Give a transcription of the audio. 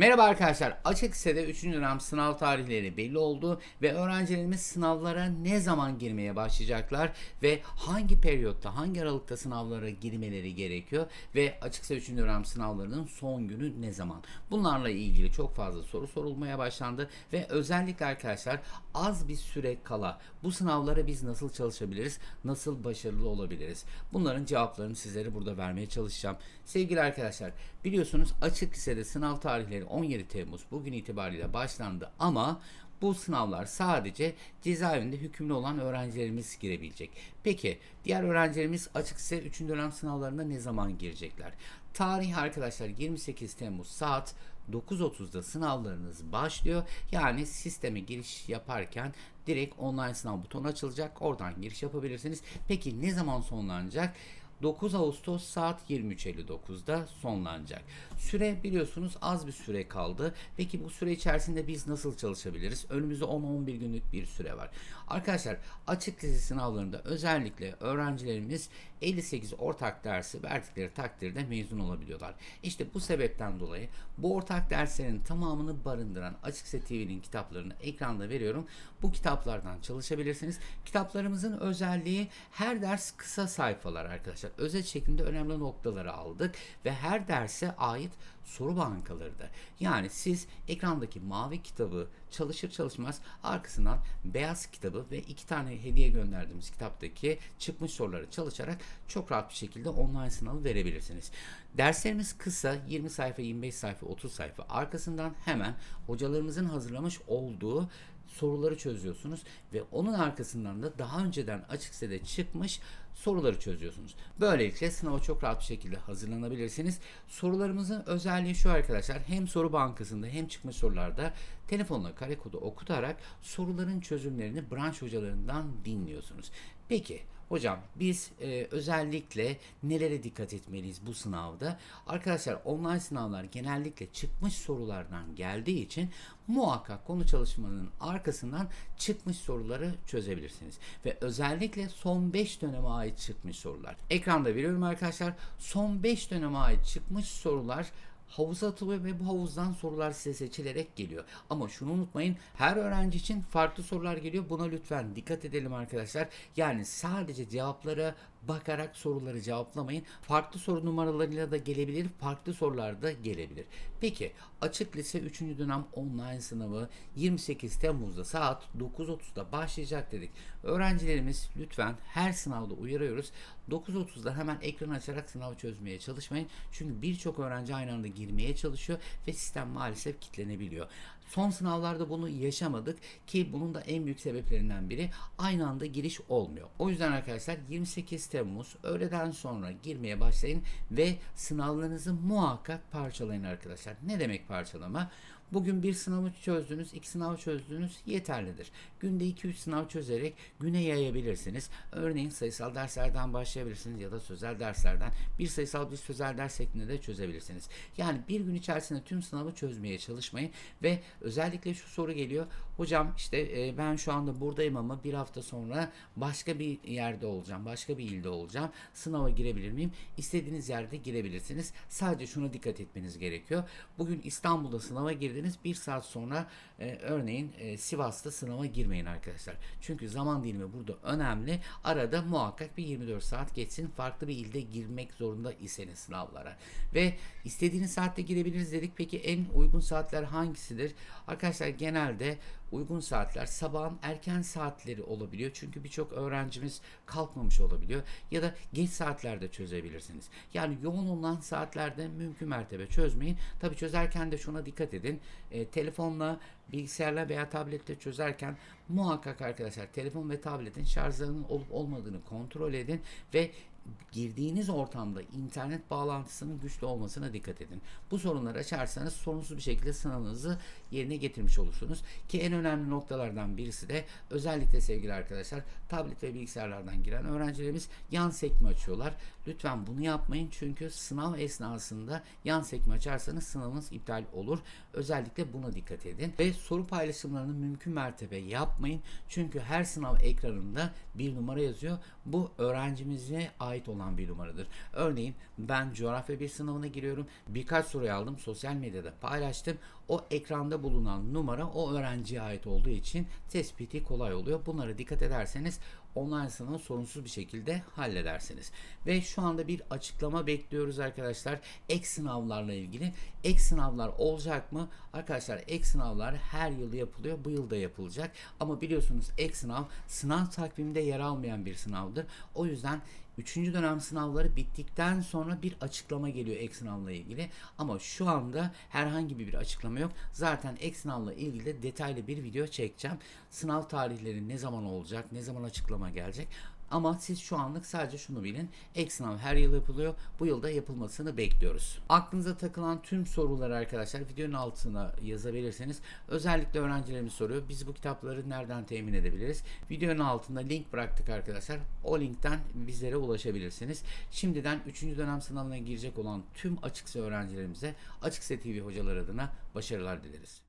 Merhaba arkadaşlar. Açık lisede 3. dönem sınav tarihleri belli oldu ve öğrencilerimiz sınavlara ne zaman girmeye başlayacaklar ve hangi periyotta, hangi aralıkta sınavlara girmeleri gerekiyor ve açık lise 3. dönem sınavlarının son günü ne zaman? Bunlarla ilgili çok fazla soru sorulmaya başlandı ve özellikle arkadaşlar az bir süre kala bu sınavlara biz nasıl çalışabiliriz, nasıl başarılı olabiliriz? Bunların cevaplarını sizlere burada vermeye çalışacağım. Sevgili arkadaşlar, biliyorsunuz açık lisede sınav tarihleri 17 Temmuz bugün itibariyle başlandı ama bu sınavlar sadece cezaevinde hükümlü olan öğrencilerimiz girebilecek. Peki diğer öğrencilerimiz açık lise 3. dönem sınavlarına ne zaman girecekler? Tarih arkadaşlar 28 Temmuz saat 9.30'da sınavlarınız başlıyor. Yani sisteme giriş yaparken direkt online sınav butonu açılacak. Oradan giriş yapabilirsiniz. Peki ne zaman sonlanacak? 9 Ağustos saat 23.59'da sonlanacak. Süre biliyorsunuz az bir süre kaldı. Peki bu süre içerisinde biz nasıl çalışabiliriz? Önümüzde 10-11 günlük bir süre var. Arkadaşlar açık lise sınavlarında özellikle öğrencilerimiz 58 ortak dersi verdikleri takdirde mezun olabiliyorlar. İşte bu sebepten dolayı bu ortak derslerin tamamını barındıran Açık Lise TV'nin kitaplarını ekranda veriyorum. Bu kitaplardan çalışabilirsiniz. Kitaplarımızın özelliği her ders kısa sayfalar arkadaşlar. Özet şeklinde önemli noktaları aldık ve her derse ait soru bankaları da. Yani siz ekrandaki mavi kitabı çalışır çalışmaz arkasından beyaz kitabı ve iki tane hediye gönderdiğimiz kitaptaki çıkmış soruları çalışarak çok rahat bir şekilde online sınavı verebilirsiniz. Derslerimiz kısa 20 sayfa, 25 sayfa, 30 sayfa. Arkasından hemen hocalarımızın hazırlamış olduğu soruları çözüyorsunuz ve onun arkasından da daha önceden açık lisede çıkmış soruları çözüyorsunuz. Böylelikle sınava çok rahat bir şekilde hazırlanabilirsiniz. Sorularımızın özelliği şu arkadaşlar. Hem soru bankasında hem çıkmış sorularda telefonla kare kodu okutarak soruların çözümlerini branş hocalarından dinliyorsunuz. Peki Hocam biz e, özellikle nelere dikkat etmeliyiz bu sınavda? Arkadaşlar online sınavlar genellikle çıkmış sorulardan geldiği için muhakkak konu çalışmanın arkasından çıkmış soruları çözebilirsiniz. Ve özellikle son 5 döneme ait çıkmış sorular. Ekranda veriyorum arkadaşlar. Son 5 döneme ait çıkmış sorular havuza atılıyor ve bu havuzdan sorular size seçilerek geliyor. Ama şunu unutmayın her öğrenci için farklı sorular geliyor. Buna lütfen dikkat edelim arkadaşlar. Yani sadece cevaplara bakarak soruları cevaplamayın. Farklı soru numaralarıyla da gelebilir, farklı sorular da gelebilir. Peki açık lise 3. dönem online sınavı 28 Temmuz'da saat 9.30'da başlayacak dedik. Öğrencilerimiz lütfen her sınavda uyarıyoruz. 9.30'da hemen ekran açarak sınav çözmeye çalışmayın. Çünkü birçok öğrenci aynı anda girmeye çalışıyor ve sistem maalesef kilitlenebiliyor. Son sınavlarda bunu yaşamadık ki bunun da en büyük sebeplerinden biri aynı anda giriş olmuyor. O yüzden arkadaşlar 28 Temmuz öğleden sonra girmeye başlayın ve sınavlarınızı muhakkak parçalayın arkadaşlar. Ne demek parçalama? Bugün bir sınavı çözdünüz, iki sınav çözdünüz yeterlidir. Günde 2-3 sınav çözerek güne yayabilirsiniz. Örneğin sayısal derslerden başlayabilirsiniz ya da sözel derslerden bir sayısal bir sözel ders şeklinde de çözebilirsiniz. Yani bir gün içerisinde tüm sınavı çözmeye çalışmayın ve özellikle şu soru geliyor. Hocam işte e, ben şu anda buradayım ama bir hafta sonra başka bir yerde olacağım, başka bir ilde olacağım. Sınava girebilir miyim? İstediğiniz yerde girebilirsiniz. Sadece şuna dikkat etmeniz gerekiyor. Bugün İstanbul'da sınava girdiniz. Bir saat sonra e, örneğin e, Sivas'ta sınava girmeyin arkadaşlar. Çünkü zaman dilimi burada önemli. Arada muhakkak bir 24 saat geçsin. Farklı bir ilde girmek zorunda iseniz sınavlara. Ve istediğiniz saatte girebiliriz dedik. Peki en uygun saatler hangisidir? Arkadaşlar genelde uygun saatler sabahın erken saatleri olabiliyor. Çünkü birçok öğrencimiz kalkmamış olabiliyor. Ya da geç saatlerde çözebilirsiniz. Yani yoğun olan saatlerde mümkün mertebe çözmeyin. Tabi çözerken de şuna dikkat edin. E, telefonla bilgisayarla veya tablette çözerken muhakkak arkadaşlar telefon ve tabletin şarjlarının olup olmadığını kontrol edin ve girdiğiniz ortamda internet bağlantısının güçlü olmasına dikkat edin. Bu sorunları açarsanız sorunsuz bir şekilde sınavınızı yerine getirmiş olursunuz. Ki en önemli noktalardan birisi de özellikle sevgili arkadaşlar tablet ve bilgisayarlardan giren öğrencilerimiz yan sekme açıyorlar. Lütfen bunu yapmayın çünkü sınav esnasında yan sekme açarsanız sınavınız iptal olur. Özellikle buna dikkat edin. Ve soru paylaşımlarını mümkün mertebe yapmayın. Çünkü her sınav ekranında bir numara yazıyor. Bu öğrencimize ait olan bir numaradır. Örneğin ben coğrafya bir sınavına giriyorum. Birkaç soruyu aldım. Sosyal medyada paylaştım. O ekranda bulunan numara o öğrenciye ait olduğu için tespiti kolay oluyor. Bunlara dikkat ederseniz online sınavı sorunsuz bir şekilde halledersiniz. Ve şu anda bir açıklama bekliyoruz arkadaşlar. Ek sınavlarla ilgili. Ek sınavlar olacak mı? Arkadaşlar ek sınavlar her yıl yapılıyor. Bu yıl da yapılacak. Ama biliyorsunuz ek sınav sınav takviminde yer almayan bir sınavdır. O yüzden 3. dönem sınavları bittikten sonra bir açıklama geliyor ek sınavla ilgili. Ama şu anda herhangi bir açıklama yok. Zaten ek sınavla ilgili de detaylı bir video çekeceğim. Sınav tarihleri ne zaman olacak, ne zaman açıklama gelecek. Ama siz şu anlık sadece şunu bilin. Ek sınav her yıl yapılıyor. Bu yılda yapılmasını bekliyoruz. Aklınıza takılan tüm soruları arkadaşlar videonun altına yazabilirseniz özellikle öğrencilerimiz soruyor. Biz bu kitapları nereden temin edebiliriz? Videonun altında link bıraktık arkadaşlar. O linkten bizlere ulaşabilirsiniz. Şimdiden 3. dönem sınavına girecek olan tüm açıksa öğrencilerimize Açıksa TV hocalar adına başarılar dileriz.